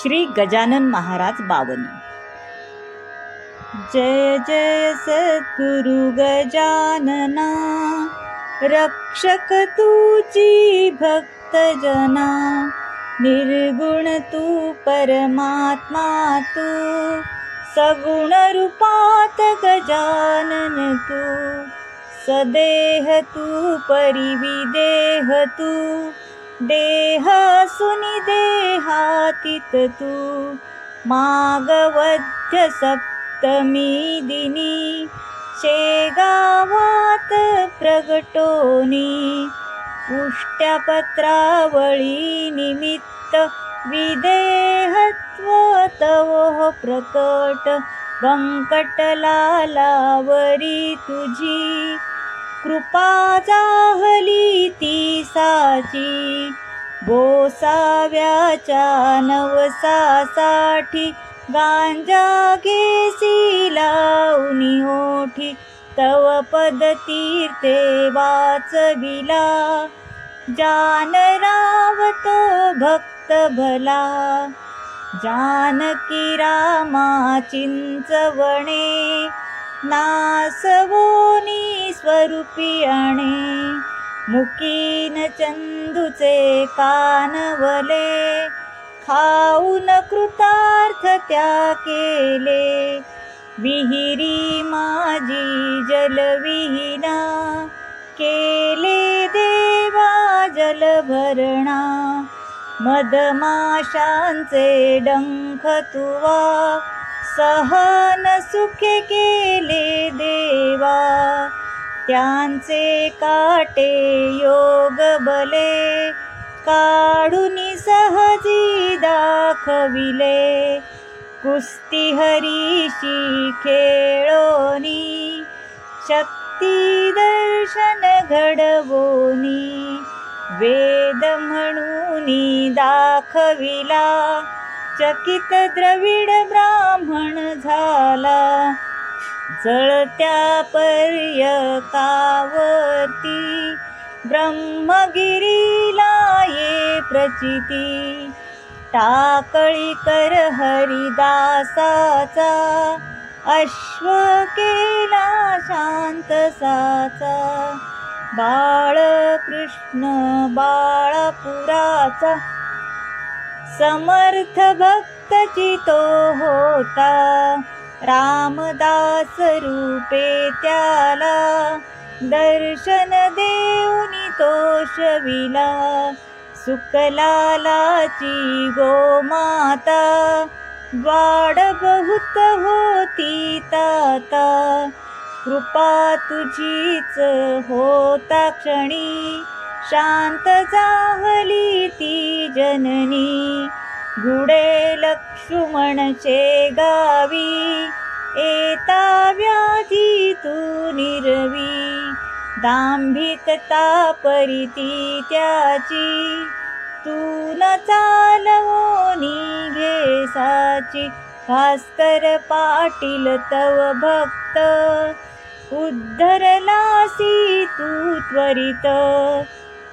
श्री गजानन महाराज बावन जय जय सद्गुरु गजानना रक्षक तुची भक्तजना निर्गुण तू परमात्मा तू सगुण रूपात गजानन तू सदेह तू परिविदेह तू देह सुनि देहातीत तू मागवध्य सप्तमी दिनी शेगावात प्रगटोनी पुष्ट्यापत्रावळी निमित्त विदेहत्व तव प्रकट व्यंकटलालावरी तुझी कृपा जाहली ती साची. बोसाव्याच्या नवसासाठी गांजा घेसी लावणी ओठी. तव पद तीर्थे वाचविला. जानरावतो भक्त भला. जानकी रामा चिंचवणे. नासवोनी स्वरूपी अणे मुकीन चंदूचे कानवले खाऊन कृतार्थ त्या केले विहिरी माझी जलविहीना केले देवा जलभरणा मधमाशांचे डंख तुवा सहन सुखे केले देवा त्यांचे काटे योग बले काढून सहजी दाखविले. कुस्ती हरीशी खेळोनी शक्ती दर्शन घडवोनी वेद म्हणून दाखविला. चकित द्रविड ब्राह्मण झाला. जळत्या पर्यकावती ब्रह्मगिरीला ये प्रचिती. टाकळी कर हरिदासाचा अश्व केला शांत साचा. बाळकृष्ण बाळपुराचा समर्थ भक्त चितो होता. रामदास रूपे त्याला दर्शन देऊनी तोषविला सुकलालाची गोमाता वाड बहुत होती ताता. कृपा तुझीच होता क्षणी शांत जाहली ती जननी. गुडे लक्ष्मणचे गावी एता व्याधी तू निरवी. दांभिकता परिती त्याची तू न चालवोनी घे साची. भास्कर पाटील तव भक्त उद्धरलासी तू त्वरित.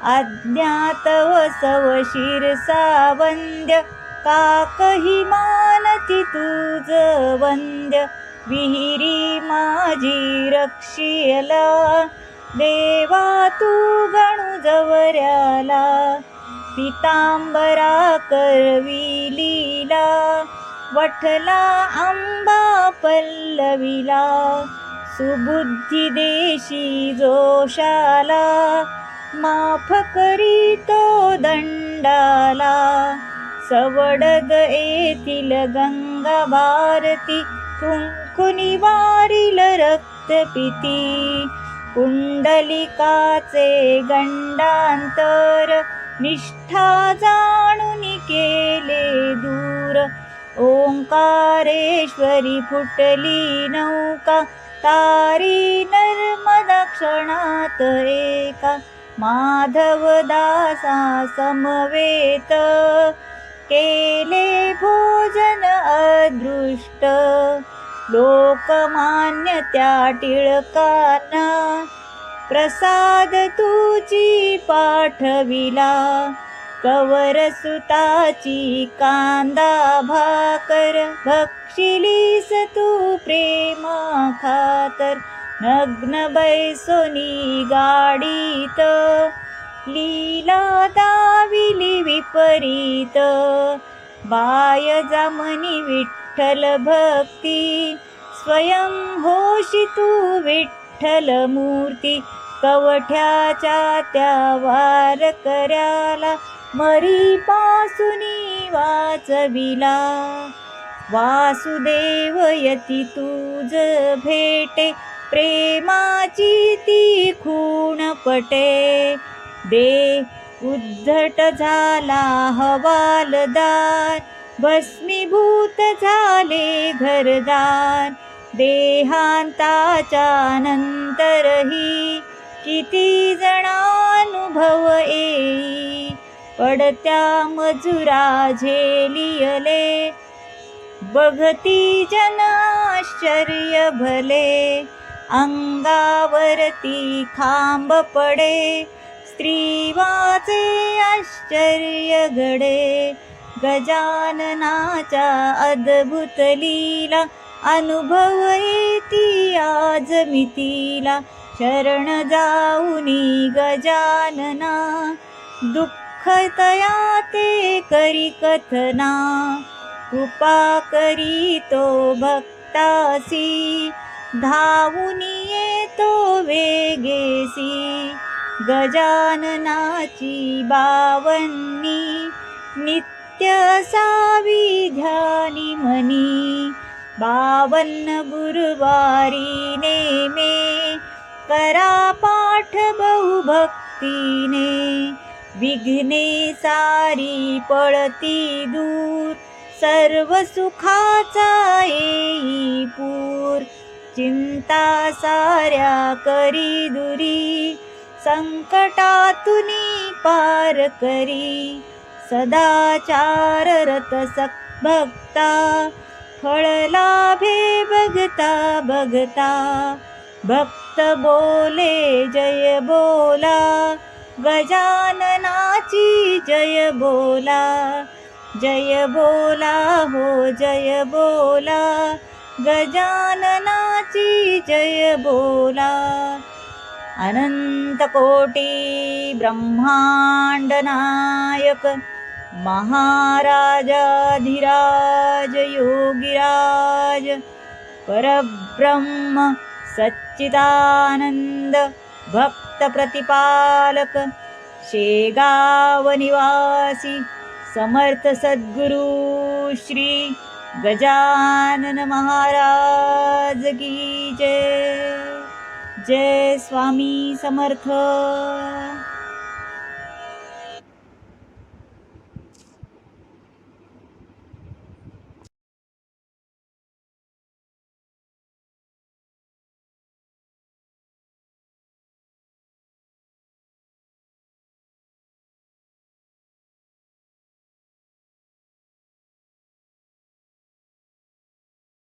अज्ञातव सवशीर सावंद्य काकही मानती तुझ वंद्य? विहिरी माझी रक्षियला देवा तू गणू जवऱ्याला. पितांबरा करवी लीला वठला आंबा पल्लवीला. सुबुद्धी देशी जोशाला माफ करी तो दंडाला सवडग येथील गंगा भारती कुंकुनी वारील रक्तपिती कुंडलिकाचे गंडांतर निष्ठा जाणून केले दूर ओंकारेश्वरी फुटली नौका तारी नर्मदा क्षणात एका माधवदासा समवेत केले भोजन अदृष्ट लोकमान्य त्या टिळकांना. प्रसाद तुची पाठविला कवर सुताची कांदा भाकर. भक्षिलीस तू प्रेमा खातर नग्न बैसोनी गाडीत लीला दाविली विपरीत. बाय जमनी विठ्ठल भक्ती स्वयं होशी तू विठ्ठल मूर्ती. कवठ्याच्या त्या वार कर्याला मरी पासुनी वाचविला. वासुदेव यती तुझ भेटे प्रेमाची ती खूण पटे. दे उद्धट झाला हवालदार भस्मीभूत झाले घरदार देहांताच्या नंतरही किती जणानुभव येई. पडत्या मजुरा झेलियले बघती जन आश्चर्य भले. अंगावरती खांब पडे स्त्रीवाचे आश्चर्य घडे. गजाननाच्या अद्भुत लीला अनुभव आज मितीला शरण जाऊनी गजानना दुःख तया ते करी कथना. कृपा करी तो भक्तासी धावून येतो वेगेसी. गजाननाची बावन्नी नित्य सावी ध्यानी मनी बावन्न गुरुवारी नेमे करा पाठ बहुभक्तीने. विघ्ने सारी पळती दूर सर्व सुखाचा येई पूर. चिंता साऱ्या करी दुरी संकटातुनी पार करी. सदाचार रत भक्ता फळ लाभे बघता बघता. भक्त बोले जय बोला. गजाननाची जय बोला. जय बोला हो जय बोला. गजाननाची जय बोला. अनंत कोटी ब्रह्मांड नायक महाराजाधिराज योगिराज परब्रह्म सच्चिदानंद भक्त प्रतिपालक शेगाव निवासी समर्थ सद्गुरु श्री गजानन महाराज की जय. जय स्वामी समर्थ.